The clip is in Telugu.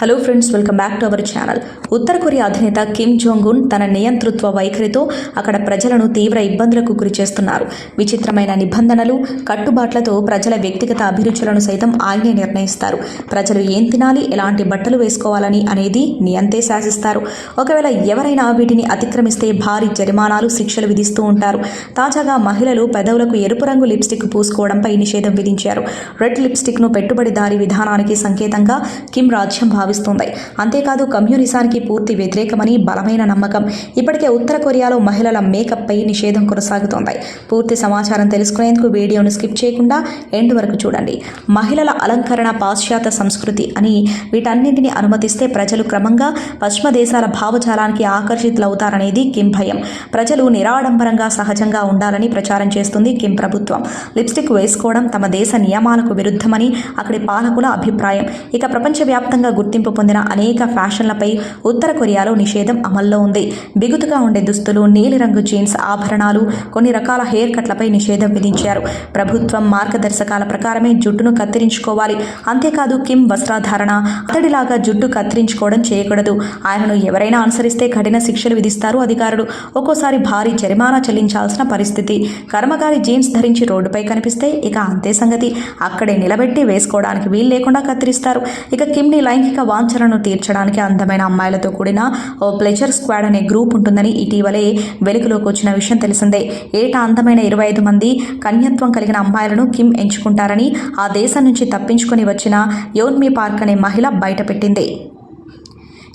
Hello friends welcome back to our channel Uttara Korea అధినేత కిమ్ జోంగ్ ఉన్ తన నియంతృత్వ వైఖరితో అక్కడ ప్రజలను తీవ్ర ఇబ్బందులకు గురి చేస్తున్నారు. విచిత్రమైన నిబంధనలు కట్టుబాట్లతో ప్రజల వ్యక్తిగత అభిరుచులను సైతం ఆయనే నిర్ణయిస్తారు. ప్రజలు ఏం తినాలి ఎలాంటి బట్టలు వేసుకోవాలని అనేది నియంతే శాసిస్తారు. ఒకవేళ ఎవరైనా వీటిని అతిక్రమిస్తే భారీ జరిమానాలు శిక్షలు విధిస్తూ ఉంటారు. తాజాగా మహిళలు పెదవులకు ఎరుపు రంగు లిప్స్టిక్ పూసుకోవడంపై నిషేధం విధించారు. రెడ్ లిప్స్టిక్ను పెట్టుబడిదారీ విధానానికి సంకేతంగా కిమ్ రాజ్యం భావిస్తోంది అంతేకాదు కమ్యూనిజానికి పూర్తి వ్యతిరేకమని బలమైన నమ్మకం. ఇప్పటికే ఉత్తర కొరియాలో మహిళల మేకప్పై నిషేధం కొనసాగుతోంది. పూర్తి సమాచారం తెలుసుకునేందుకు వీడియోను స్కిప్ చేయకుండా ఎండ్ వరకు చూడండి. మహిళల అలంకరణ పాశ్చాత్య సంస్కృతి అని వీటన్నింటినీ అనుమతిస్తే ప్రజలు క్రమంగా పశ్చిమ దేశాల భావజాలానికి ఆకర్షితులవుతారనేది కిమ్ భయం. ప్రజలు నిరాడంబరంగా సహజంగా ఉండాలని ప్రచారం చేస్తుంది కిమ్ ప్రభుత్వం. లిప్స్టిక్ వేసుకోవడం తమ దేశ నియమాలకు విరుద్ధమని అక్కడి పాలకుల అభిప్రాయం. ఇక ప్రపంచవ్యాప్తంగా గుర్తింపు పొందిన అనేక ఫ్యాషన్లపై ఉత్తర కొరియాలో నిషేధం అమల్లో ఉంది. బిగుతుగా ఉండే దుస్తులు నీలిరంగు జీన్స్ ఆభరణాలు కొన్ని రకాల హెయిర్ కట్లపై నిషేధం విధించారు. ప్రభుత్వం మార్గదర్శకాల ప్రకారమే జుట్టును కత్తిరించుకోవాలి. అంతేకాదు కిమ్ వస్త్రధారణ అతడిలాగా జుట్టు కత్తిరించుకోవడం చేయకూడదు. ఆయనను ఎవరైనా అనుసరిస్తే కఠిన శిక్షలు విధిస్తారు అధికారులు. ఒక్కోసారి భారీ జరిమానా చెల్లించాల్సిన పరిస్థితి. కర్మగారి జీన్స్ ధరించి రోడ్డుపై కనిపిస్తే ఇక అంతే సంగతి. అక్కడే నిలబెట్టి వేసుకోవడానికి వీలు లేకుండా కత్తిరిస్తారు. ఇక కిమ్ని లైంగిక వాంఛలను తీర్చడానికి అందమైన అమ్మాయిలతో కూడిన ఓ ప్లెజర్ స్క్వాడ్ అనే గ్రూప్ ఉంటుందని ఇటీవలే వెలుగులోకి వచ్చిన విషయం తెలిసిందే. ఏటా అందమైన ఇరవై ఐదు మంది కన్యత్వం కలిగిన అమ్మాయిలను కిమ్ ఎంచుకుంటారని ఆ దేశం నుంచి తప్పించుకొని వచ్చిన యోన్మి పార్క్ అనే మహిళ బయటపెట్టింది.